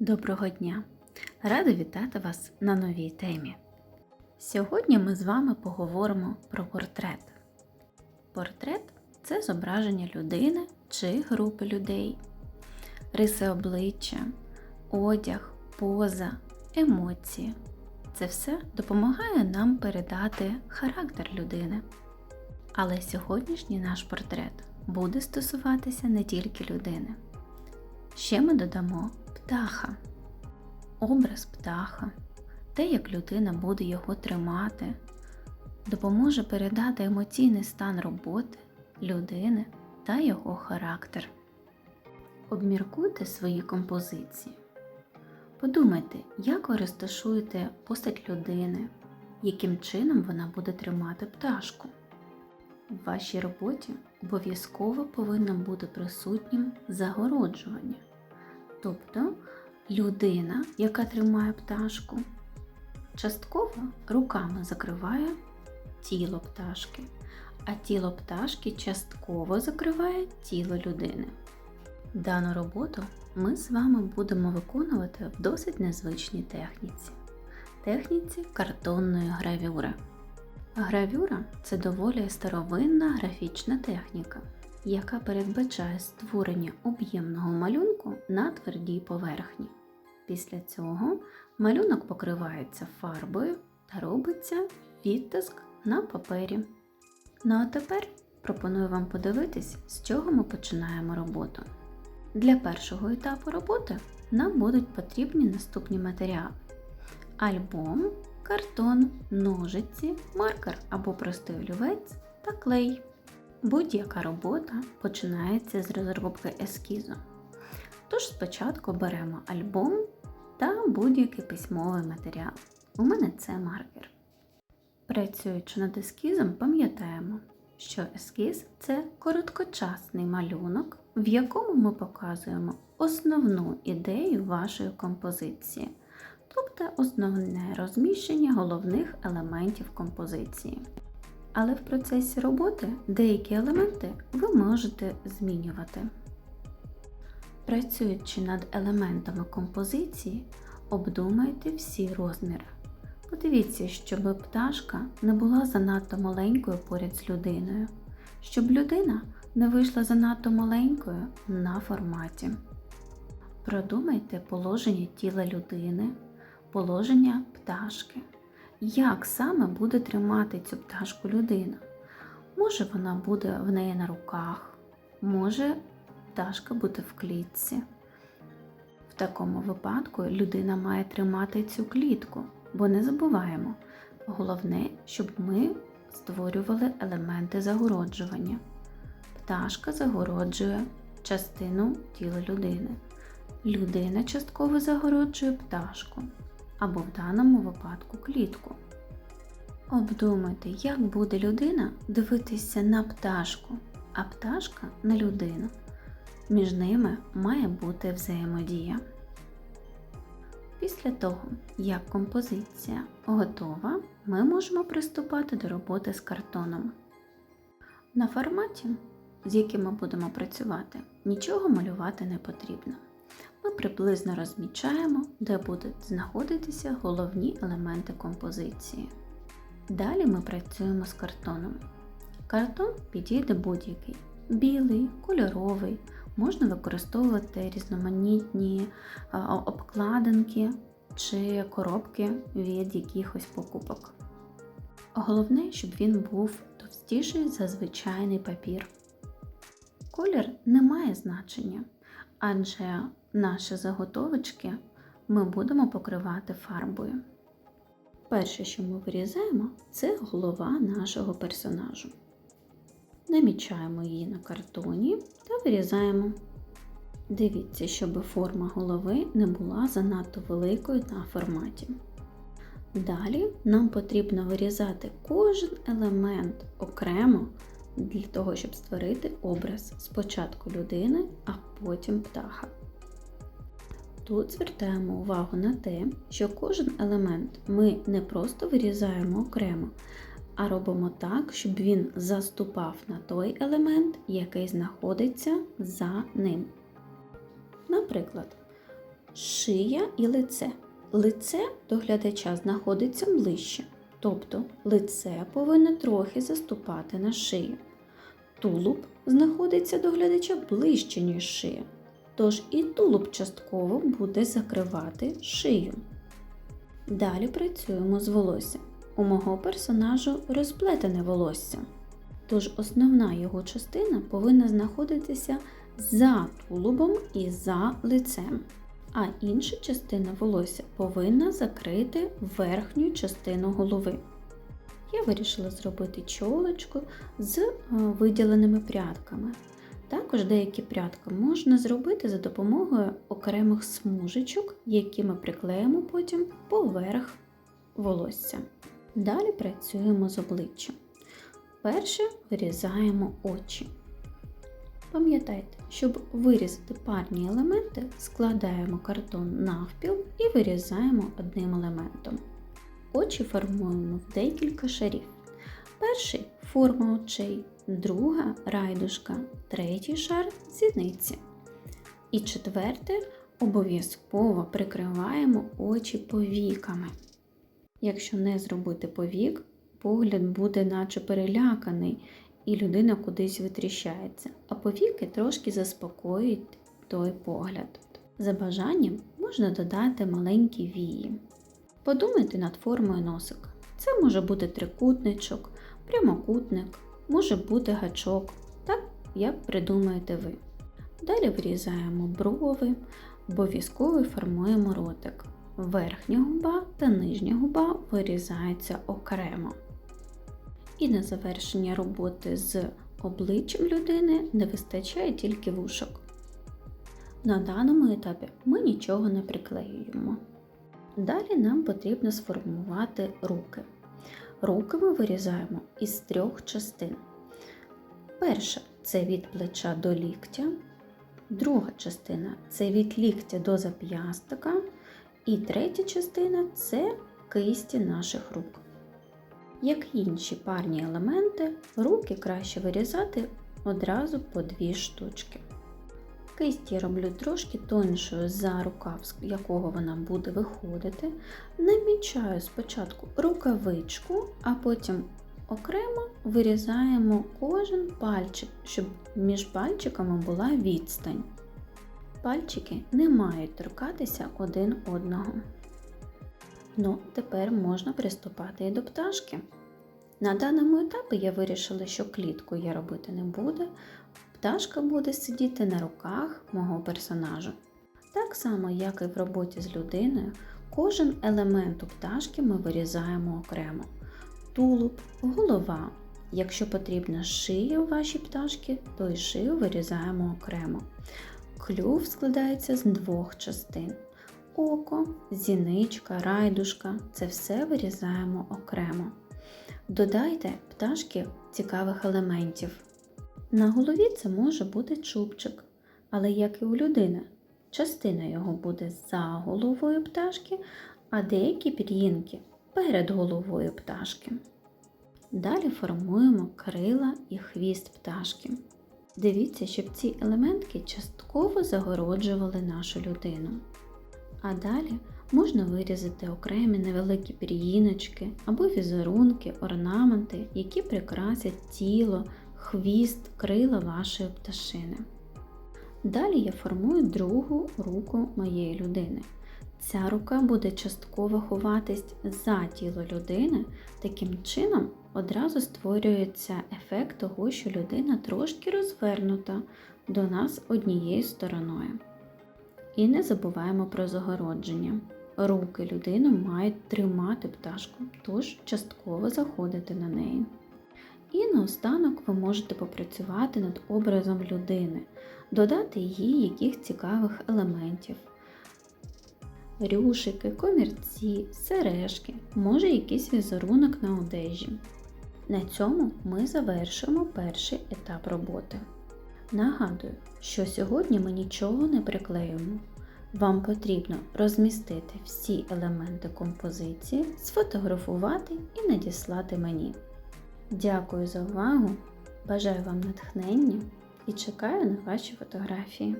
Доброго дня! Рада вітати вас на новій темі. Сьогодні ми з вами поговоримо про портрет. Портрет це зображення людини чи групи людей, риси обличчя, одяг, поза, емоції. Це все допомагає нам передати характер людини. Але сьогоднішній наш портрет буде стосуватися не тільки людини. Ще ми додамо птаха, образ птаха, те, як людина буде його тримати, допоможе передати емоційний стан роботи, людини та його характер. Обміркуйте свої композиції. Подумайте, як ви розташуєте постать людини, яким чином вона буде тримати пташку. В вашій роботі обов'язково повинно бути присутнім загороджування. Тобто людина, яка тримає пташку, частково руками закриває тіло пташки, а тіло пташки частково закриває тіло людини. Дану роботу ми з вами будемо виконувати в досить незвичній техніці техніці картонної гравюри. Гравюра це доволі старовинна графічна техніка, яка передбачає створення об'ємного малюнку на твердій поверхні. Після цього малюнок покривається фарбою та робиться відтиск на папері. Ну а тепер пропоную вам подивитись, з чого ми починаємо роботу. Для першого етапу роботи нам будуть потрібні наступні матеріали: альбом, картон, ножиці, маркер або простий олівець та клей. Будь-яка робота починається з розробки ескізу. Тож спочатку беремо альбом та будь-який письмовий матеріал. У мене це маркер. Працюючи над ескізом, пам'ятаємо, що ескіз це короткочасний малюнок, в якому ми показуємо основну ідею вашої композиції, тобто основне розміщення головних елементів композиції. Але в процесі роботи деякі елементи ви можете змінювати. Працюючи над елементами композиції, обдумайте всі розміри. Подивіться, щоб пташка не була занадто маленькою поряд з людиною, щоб людина не вийшла занадто маленькою на форматі. Продумайте положення тіла людини, положення пташки. Як саме буде тримати цю пташку людина? Може вона буде в неї на руках, може пташка буде в клітці. В такому випадку людина має тримати цю клітку, бо не забуваємо, головне, щоб ми створювали елементи загороджування. Пташка загороджує частину тіла людини. Людина частково загороджує пташку або в даному випадку клітку. Обдумайте, як буде людина дивитися на пташку, а пташка на людину. Між ними має бути взаємодія. Після того, як композиція готова, ми можемо приступати до роботи з картоном. На форматі, з яким ми будемо працювати, нічого малювати не потрібно. Ми приблизно розмічаємо, де будуть знаходитися головні елементи композиції. Далі ми працюємо з картоном. Картон підійде будь-який білий, кольоровий, можна використовувати різноманітні обкладинки чи коробки від якихось покупок. Головне, щоб він був товстіший за звичайний папір. Колір не має значення, адже наші заготовочки ми будемо покривати фарбою. Перше, що ми вирізаємо, це голова нашого персонажу. Намічаємо її на картоні та вирізаємо. Дивіться, щоб форма голови не була занадто великою на форматі. Далі нам потрібно вирізати кожен елемент окремо для того, щоб створити образ спочатку людини, а потім птаха. Тут звертаємо увагу на те, що кожен елемент ми не просто вирізаємо окремо, а робимо так, щоб він заступав на той елемент, який знаходиться за ним. Наприклад, шия і лице. Лице до глядача знаходиться ближче, тобто лице повинно трохи заступати на шию. Тулуб знаходиться до глядача ближче, ніж шия, тож і тулуб частково буде закривати шию. Далі працюємо з волоссям. У мого персонажу розплетене волосся, тож основна його частина повинна знаходитися за тулубом і за лицем, а інша частина волосся повинна закрити верхню частину голови. Я вирішила зробити чолочку з е, виділеними прядками. Також деякі прядки можна зробити за допомогою окремих смужечок, які ми приклеїмо потім поверх волосся. Далі працюємо з обличчям. Перше вирізаємо очі. Пам'ятайте, щоб вирізати парні елементи, складаємо картон навпіл і вирізаємо одним елементом. Очі формуємо в декілька шарів. Перший форма очей, друга райдушка, третій шар зіниці. І четверте обов'язково прикриваємо очі повіками. Якщо не зробити повік, погляд буде наче переляканий, і людина кудись витріщається, а повіки трошки заспокоюють той погляд. За бажанням можна додати маленькі вії. Подумайте над формою носика. Це може бути трикутничок, прямокутник, може бути гачок, так як придумаєте ви. Далі вирізаємо брови, обов'язково формуємо ротик. Верхня губа та нижня губа вирізаються окремо. І на завершення роботи з обличчям людини не вистачає тільки вушок. На даному етапі ми нічого не приклеюємо. Далі нам потрібно сформувати руки. Руки ми вирізаємо із трьох частин. Перша це від плеча до ліктя, друга частина це від ліктя до зап'ястка, і третя частина це кисті наших рук. Як інші парні елементи, руки краще вирізати одразу по дві штучки. Кисть я роблю трошки тоншою за рукав, з якого вона буде виходити. Намічаю спочатку рукавичку, а потім окремо вирізаємо кожен пальчик, щоб між пальчиками була відстань. Пальчики не мають торкатися один одного. Ну, тепер можна приступати і до пташки. На даному етапі я вирішила, що клітку я робити не буду. Пташка буде сидіти на руках мого персонажа. Так само, як і в роботі з людиною, кожен елемент у пташки ми вирізаємо окремо. Тулуб, голова. Якщо потрібна шия у вашій пташки, то і шию вирізаємо окремо. Клюв складається з двох частин. Око, зіничка, райдушка це все вирізаємо окремо. Додайте пташки цікавих елементів. На голові це може бути чубчик, але як і у людини, частина його буде за головою пташки, а деякі пір'їнки перед головою пташки. Далі формуємо крила і хвіст пташки. Дивіться, щоб ці елементки частково загороджували нашу людину. А далі можна вирізати окремі невеликі пір'їночки або візерунки, орнаменти, які прикрасять тіло, хвіст, крила вашої пташини. Далі я формую другу руку моєї людини. Ця рука буде частково ховатись за тіло людини, таким чином одразу створюється ефект того, що людина трошки розвернута до нас однією стороною. І не забуваємо про загородження. Руки людини мають тримати пташку, тож частково заходити на неї. І наостанок ви можете попрацювати над образом людини, додати їй яких цікавих елементів. Рюшики, комірці, сережки, може якийсь візерунок на одежі. На цьому ми завершуємо перший етап роботи. Нагадую, що сьогодні ми нічого не приклеюємо. Вам потрібно розмістити всі елементи композиції, сфотографувати і надіслати мені. Дякую за увагу! Бажаю вам натхнення і чекаю на ваші фотографії.